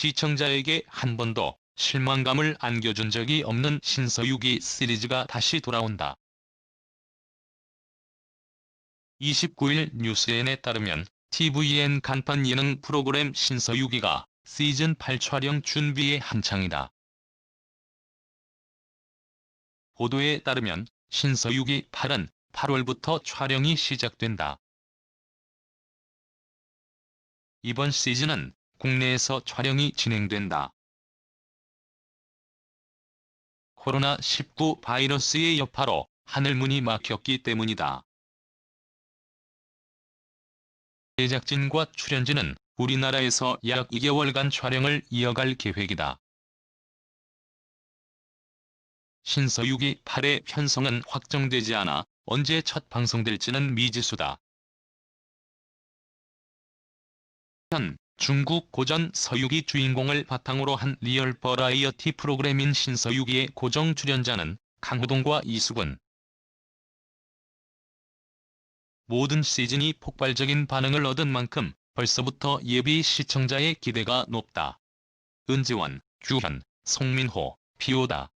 시청자에게 한 번도 실망감을 안겨준 적이 없는 신서유기 시리즈가 다시 돌아온다. 29일 뉴스엔에 따르면 tvN 간판 예능 프로그램 신서유기가 시즌 8 촬영 준비에 한창이다. 보도에 따르면 신서유기 8은 8월부터 촬영이 시작된다. 이번 시즌은 국내에서 촬영이 진행된다. 코로나19 바이러스의 여파로 하늘문이 막혔기 때문이다. 제작진과 출연진은 우리나라에서 약 2개월간 촬영을 이어갈 계획이다. 신서유기 8의 편성은 확정되지 않아 언제 첫 방송될지는 미지수다. 현 중국 고전 서유기 주인공을 바탕으로 한 리얼 버라이어티 프로그램인 신서유기의 고정 출연자는 강호동과 이수근. 모든 시즌이 폭발적인 반응을 얻은 만큼 벌써부터 예비 시청자의 기대가 높다. 은지원, 규현, 송민호, 피오다.